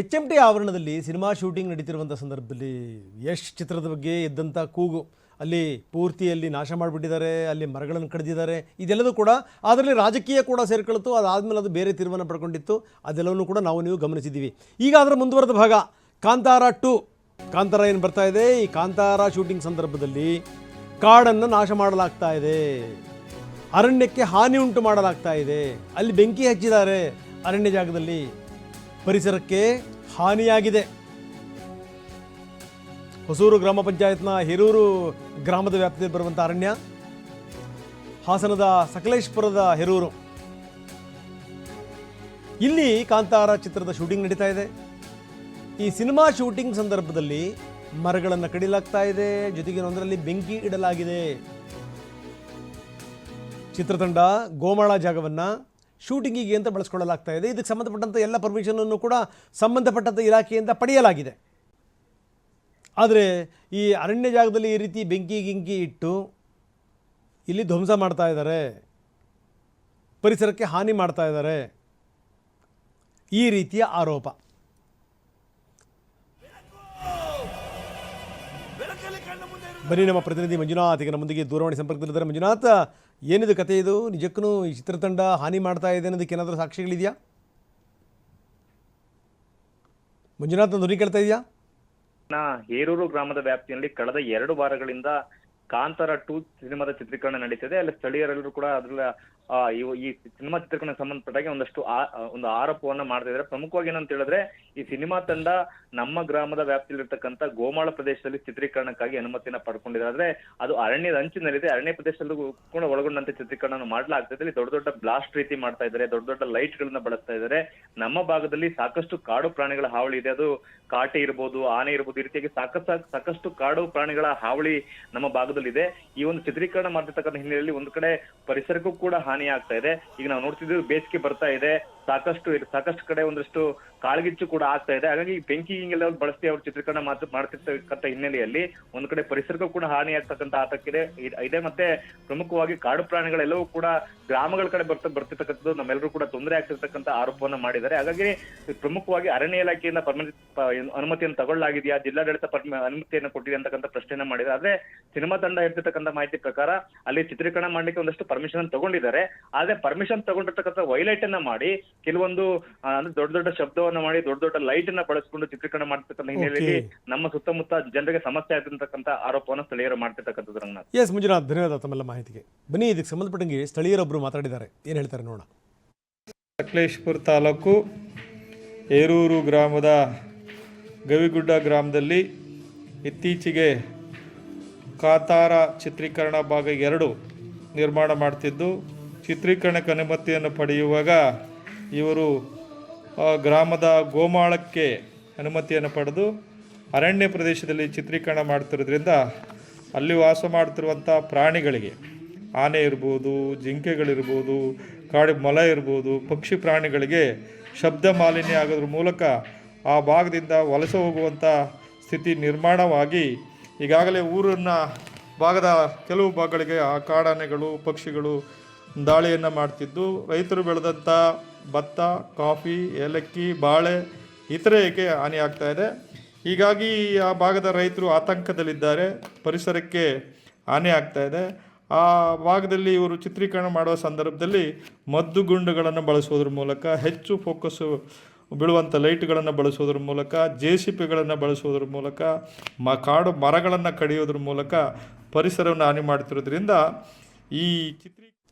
H M T ಆವರಣದಲ್ಲಿ cinema shooting ನಡೀತಿರುವಂಥ ಸಂದರ್ಭದಲ್ಲಿ ಯಶ್ ಚಿತ್ರದ ಬಗ್ಗೆ ಎದ್ದಂಥ ಕೂಗು. ಅಲ್ಲಿ ಪೂರ್ತಿಯಲ್ಲಿ ನಾಶ ಮಾಡಿಬಿಟ್ಟಿದ್ದಾರೆ, ಅಲ್ಲಿ ಮರಗಳನ್ನು ಕಡಿದಿದ್ದಾರೆ, ಇದೆಲ್ಲದೂ ಕೂಡ ಅದರಲ್ಲಿ ರಾಜಕೀಯ ಕೂಡ ಸೇರ್ಕೊಳ್ತು, ಅದಾದಮೇಲೆ ಅದು ಬೇರೆ ತೀರ್ಮಾನ ಪಡ್ಕೊಂಡಿತ್ತು. ಅದೆಲ್ಲವನ್ನೂ ಕೂಡ ನಾವು ನೀವು ಗಮನಿಸಿದ್ದೀವಿ. ಈಗ ಅದರ ಮುಂದುವರೆದ ಭಾಗ, ಕಾಂತಾರ ಟು. ಕಾಂತಾರ ಏನು ಬರ್ತಾ ಇದೆ? ಈ ಕಾಂತಾರ ಶೂಟಿಂಗ್ ಸಂದರ್ಭದಲ್ಲಿ ಕಾಡನ್ನು ನಾಶ ಮಾಡಲಾಗ್ತಾ ಇದೆ. ಅರಣ್ಯಕ್ಕೆ ಹಾನಿ ಉಂಟು ಮಾಡಲಾಗ್ತಾ ಇದೆ. ಅಲ್ಲಿ ಬೆಂಕಿ ಹಚ್ಚಿದ್ದಾರೆ ಅರಣ್ಯ ಜಾಗದಲ್ಲಿ. ಪರಿಸರಕ್ಕೆ ಹಾನಿಯಾಗಿದೆ. ಹೊಸೂರು ಗ್ರಾಮ ಪಂಚಾಯತ್ನ ಹಿರೂರು ಗ್ರಾಮದ ವ್ಯಾಪ್ತಿಯಲ್ಲಿ ಬರುವಂಥ ಅರಣ್ಯ, ಹಾಸನದ ಸಕಲೇಶ್ಪುರದ ಹೆರೂರು. ಇಲ್ಲಿ ಕಾಂತಾರ ಚಿತ್ರದ ಶೂಟಿಂಗ್ ನಡೀತಾ ಇದೆ. ಈ ಸಿನಿಮಾ ಶೂಟಿಂಗ್ ಸಂದರ್ಭದಲ್ಲಿ ಮರಗಳನ್ನು ಕಡಿಲಾಗ್ತಾ ಇದೆ, ಜೊತೆಗೆ ಒಂದರಲ್ಲಿ ಬೆಂಕಿ ಇಡಲಾಗಿದೆ. ಚಿತ್ರತಂಡ ಗೋಮಾಳ ಜಾಗವನ್ನು ಶೂಟಿಂಗಿಗೆ ಅಂತ ಬಳಸ್ಕೊಳ್ಳಲಾಗ್ತಾ ಇದೆ. ಇದಕ್ಕೆ ಸಂಬಂಧಪಟ್ಟಂಥ ಎಲ್ಲ ಪರ್ಮಿಷನನ್ನು ಕೂಡ ಸಂಬಂಧಪಟ್ಟಂಥ ಇಲಾಖೆಯಿಂದ ಪಡೆಯಲಾಗಿದೆ. ಆದರೆ ಈ ಅರಣ್ಯ ಜಾಗದಲ್ಲಿ ಈ ರೀತಿ ಬೆಂಕಿ ಗಿಂಕಿ ಇಟ್ಟು ಇಲ್ಲಿ ಧ್ವಂಸ ಮಾಡ್ತಾ ಇದ್ದಾರೆ, ಪರಿಸರಕ್ಕೆ ಹಾನಿ ಮಾಡ್ತಾ ಇದ್ದಾರೆ, ಈ ರೀತಿಯ ಆರೋಪ. ಬನ್ನಿ ನಮ್ಮ ಪ್ರತಿನಿಧಿ ಮಂಜುನಾಥ್. ಈಗ ನಮ್ಮೊಂದಿಗೆ ದೂರವಾಣಿ ಸಂಪರ್ಕದಲ್ಲಿದ್ದಾರೆ ಮಂಜುನಾಥ್ ಏನಿದು ಕತೆ ಇದು? ನಿಜಕ್ಕೂ ಈ ಚಿತ್ರತಂಡ ಹಾನಿ ಮಾಡ್ತಾ ಇದೆ ಅನ್ನೋದಕ್ಕೆ ಏನಾದರೂ ಸಾಕ್ಷಿಗಳಿದೆಯಾ? ಮಂಜುನಾಥ್ ಧ್ವನಿ ಕೇಳ್ತಾ ಇದೆಯಾ? ಹೇರೂರು ಗ್ರಾಮದ ವ್ಯಾಪ್ತಿಯಲ್ಲಿ ಕಳೆದ ಎರಡು ವಾರಗಳಿಂದ ಕಾಂತಾರ ಟೂ ಸಿನಿಮಾದ ಚಿತ್ರೀಕರಣ ನಡೀತಿದೆ. ಅಲ್ಲಿ ಸ್ಥಳೀಯರೆಲ್ಲರೂ ಕೂಡ ಅದ್ರಲ್ಲಿ ಆ, ಇವು ಈ ಸಿನಿಮಾ ಚಿತ್ರೀಕರಣಕ್ಕೆ ಸಂಬಂಧಪಟ್ಟಾಗೆ ಒಂದಷ್ಟು ಒಂದು ಆರೋಪವನ್ನ ಮಾಡ್ತಾ ಇದ್ದಾರೆ. ಪ್ರಮುಖವಾಗಿ ಏನಂತ ಹೇಳಿದ್ರೆ, ಈ ಸಿನಿಮಾ ತಂಡ ನಮ್ಮ ಗ್ರಾಮದ ವ್ಯಾಪ್ತಿಯಲ್ಲಿ ಇರತಕ್ಕಂತ ಗೋಮಾಳ ಪ್ರದೇಶದಲ್ಲಿ ಚಿತ್ರೀಕರಣಕ್ಕಾಗಿ ಅನುಮತಿಯನ್ನ ಪಡ್ಕೊಂಡಿದ್ದಾರೆ. ಆದ್ರೆ ಅದು ಅರಣ್ಯದ ಅಂಚಿನಲ್ಲಿದೆ. ಅರಣ್ಯ ಪ್ರದೇಶದಲ್ಲೂ ಕೂಡ ಒಳಗೊಂಡಂತೆ ಚಿತ್ರೀಕರಣ ಮಾಡಲಾಗ್ತದೆ ಇಲ್ಲಿ ದೊಡ್ಡ ದೊಡ್ಡ ಬ್ಲಾಸ್ಟ್ ರೀತಿ ಮಾಡ್ತಾ ಇದ್ದಾರೆ. ದೊಡ್ಡ ದೊಡ್ಡ ಲೈಟ್ ಗಳನ್ನ ಬಳಸ್ತಾ ಇದ್ದಾರೆ. ನಮ್ಮ ಭಾಗದಲ್ಲಿ ಸಾಕಷ್ಟು ಕಾಡು ಪ್ರಾಣಿಗಳ ಹಾವಳಿ ಇದೆ. ಅದು ಕಾಟೆ ಇರ್ಬೋದು, ಆನೆ ಇರ್ಬೋದು, ಈ ರೀತಿಯಾಗಿ ಸಾಕಷ್ಟು ಸಾಕಷ್ಟು ಕಾಡು ಪ್ರಾಣಿಗಳ ಹಾವಳಿ ನಮ್ಮ ಭಾಗದಲ್ಲಿ ಇದೆ ಈ ಒಂದು ಚಿತ್ರೀಕರಣ ಮಾಡ್ತಿರ್ತಕ್ಕಂಥ ಹಿನ್ನೆಲೆಯಲ್ಲಿ ಒಂದು ಕಡೆ ಪರಿಸರಕ್ಕೂ ಕೂಡ ಹಾನಿ ಆಗ್ತಾ ಇದೆ. ಈಗ ನಾವು ನೋಡ್ತಿದ್ದೀವಿ ಬೇಸಿಗೆ ಬರ್ತಾ ಇದೆ. ಸಾಕಷ್ಟು ಸಾಕಷ್ಟು ಕಡೆ ಒಂದಷ್ಟು ಕಾಳ್ಗಿಚ್ಚು ಕೂಡ ಆಗ್ತಾ ಇದೆ. ಹಾಗಾಗಿ ಈ ಬೆಂಕಿ ಹಿಂಗೆಲ್ಲ ಬಳಸಿ ಅವ್ರು ಚಿತ್ರೀಕರಣ ಮಾಡ್ತಿರ್ತಕ್ಕಂಥ ಹಿನ್ನೆಲೆಯಲ್ಲಿ ಒಂದ್ ಕಡೆ ಪರಿಸರಕ್ಕೂ ಕೂಡ ಹಾನಿ ಆಗ್ತಕ್ಕಂಥ ಆತಂಕ ಇದೆ ಮತ್ತೆ ಪ್ರಮುಖವಾಗಿ ಕಾಡು ಪ್ರಾಣಿಗಳೆಲ್ಲವೂ ಕೂಡ ಗ್ರಾಮಗಳ ಕಡೆ ಬರ್ತಾ, ಬರ್ತಿರ್ತಕ್ಕಂಥದ್ದು ನಮ್ಮೆಲ್ಲರೂ ಕೂಡ ತೊಂದರೆ ಆಗ್ತಿರ್ತಕ್ಕಂಥ ಆರೋಪವನ್ನ ಮಾಡಿದ್ದಾರೆ. ಹಾಗಾಗಿ ಪ್ರಮುಖವಾಗಿ ಅರಣ್ಯ ಇಲಾಖೆಯಿಂದ ಪರ್ಮಿಟ್ ಅನುಮತಿಯನ್ನು ತಗೊಳ್ಳಲಾಗಿದೆಯಾ? ಜಿಲ್ಲಾಡಳಿತ ಪರ್ಮಿ, ಅನುಮತಿಯನ್ನು ಕೊಟ್ಟಿದೆ ಅಂತಕ್ಕಂಥ ಪ್ರಶ್ನೆಯನ್ನ ಮಾಡಿದ್ದಾರೆ. ಆದ್ರೆ ಸಿನಿಮಾ ತಂಡ ಇರ್ತಿರ್ತಕ್ಕಂಥ ಮಾಹಿತಿ ಪ್ರಕಾರ ಅಲ್ಲಿ ಚಿತ್ರೀಕರಣ ಮಾಡ್ಲಿಕ್ಕೆ ಒಂದಷ್ಟು ಪರ್ಮಿಷನ್ ತಗೊಂಡಿದ್ದಾರೆ. ಆದ್ರೆ ಪರ್ಮಿಷನ್ ತಗೊಂಡಿರ್ತಕ್ಕಂಥ ವೈಲೈಟ್ ಅನ್ನ ಮಾಡಿ ಕೆಲವೊಂದು ಅಂದ್ರೆ ದೊಡ್ಡ ದೊಡ್ಡ ಶಬ್ದವನ್ನ ಮಾಡಿ ದೊಡ್ಡ ದೊಡ್ಡ ಲೈಟ್ ಅನ್ನ ಬಳಸ್ಕೊಂಡು ಚಿತ್ರೀಕರಣ ಮಾಡ್ತಿರ್ತಕ್ಕಂಥ ಹಿನ್ನೆಲೆಯಲ್ಲಿ ನಮ್ಮ ಸುತ್ತಮುತ್ತ ಜನರಿಗೆ ಸಮಸ್ಯೆ ಆಗ್ತಿರ್ತಕ್ಕಂಥ ಆರೋಪವನ್ನು ಸ್ಥಳೀಯರು ಮಾಡ್ತಿರ್ತಕ್ಕಂಥದ್ದು ರಂಗನಾಥ್. ಎಸ್ ಮಂಜುನಾಥ್ ಧನ್ಯವಾದ ತಮ್ಮೆಲ್ಲ ಮಾಹಿತಿಗೆ. ಬನ್ನಿ ಇದಕ್ಕೆ ಸಂಬಂಧಪಟ್ಟಂಗೆ ಸ್ಥಳೀಯರೊಬ್ಬರು ಮಾತಾಡಿದ್ದಾರೆ. ಏನು ಹೇಳ್ತಾರೆ ನೋಡೋಣ. ಸಕಲೇಶ್ಪುರ ತಾಲೂಕು ಏರೂರು ಗ್ರಾಮದ ಗವಿಗುಡ್ಡ ಗ್ರಾಮದಲ್ಲಿ ಇತ್ತೀಚೆಗೆ ಕಾತಾರ ಚಿತ್ರೀಕರಣ ಭಾಗ ಎರಡು ನಿರ್ಮಾಣ ಮಾಡ್ತಿದ್ದು. ಚಿತ್ರೀಕರಣಕ್ಕೆ ಅನುಮತಿಯನ್ನು ಪಡೆಯುವಾಗ ಇವರು ಗ್ರಾಮದ ಗೋಮಾಳಕ್ಕೆ ಅನುಮತಿಯನ್ನು ಪಡೆದು ಅರಣ್ಯ ಪ್ರದೇಶದಲ್ಲಿ ಚಿತ್ರೀಕರಣ ಮಾಡ್ತಿರೋದ್ರಿಂದ ಅಲ್ಲಿ ವಾಸ ಮಾಡ್ತಿರುವಂಥ ಪ್ರಾಣಿಗಳಿಗೆ ಆನೆ ಇರ್ಬೋದು, ಜಿಂಕೆಗಳಿರ್ಬೋದು, ಕಾಡು ಮೊಲ ಇರ್ಬೋದು, ಪಕ್ಷಿ ಪ್ರಾಣಿಗಳಿಗೆ ಶಬ್ದ ಮಾಲಿನ್ಯ ಆಗೋದ್ರ ಮೂಲಕ ಆ ಭಾಗದಿಂದ ವಲಸೆ ಹೋಗುವಂಥ ಸ್ಥಿತಿ ನಿರ್ಮಾಣವಾಗಿ ಈಗಾಗಲೇ ಊರನ್ನು ಭಾಗದ ಕೆಲವು ಭಾಗಗಳಿಗೆ ಆ ಕಾಡಾನೆಗಳು, ಪಕ್ಷಿಗಳು ದಾಳಿಯನ್ನು ಮಾಡ್ತಿದ್ದು. ರೈತರು ಬೆಳೆದಂಥ ಭತ್ತ, ಕಾಫಿ, ಏಲಕ್ಕಿ, ಬಾಳೆ ಇತರೆಗೆ ಹಾನಿ ಆಗ್ತಾ ಇದೆ? ಹೀಗಾಗಿ ಆ ಭಾಗದ ರೈತರು ಆತಂಕದಲ್ಲಿದ್ದಾರೆ. ಪರಿಸರಕ್ಕೆ ಹಾನಿ ಆಗ್ತಾ ಇದೆ. ಆ ಭಾಗದಲ್ಲಿ ಇವರು ಚಿತ್ರೀಕರಣ ಮಾಡುವ ಸಂದರ್ಭದಲ್ಲಿ ಮದ್ದು ಗುಂಡುಗಳನ್ನು ಬಳಸೋದ್ರ ಮೂಲಕ, ಹೆಚ್ಚು ಫೋಕಸ್ಸು ಬೀಳುವಂಥ ಲೈಟ್ಗಳನ್ನು ಬಳಸೋದ್ರ ಮೂಲಕ, ಜೆ ಸಿ ಪಿಗಳನ್ನು ಬಳಸೋದ್ರ ಮೂಲಕ, ಮ ಕಾಡು ಮರಗಳನ್ನು ಕಡಿಯೋದ್ರ ಮೂಲಕ ಪರಿಸರವನ್ನು ಹಾನಿ ಮಾಡ್ತಿರೋದ್ರಿಂದ ಈ ಚಿತ್ರೀ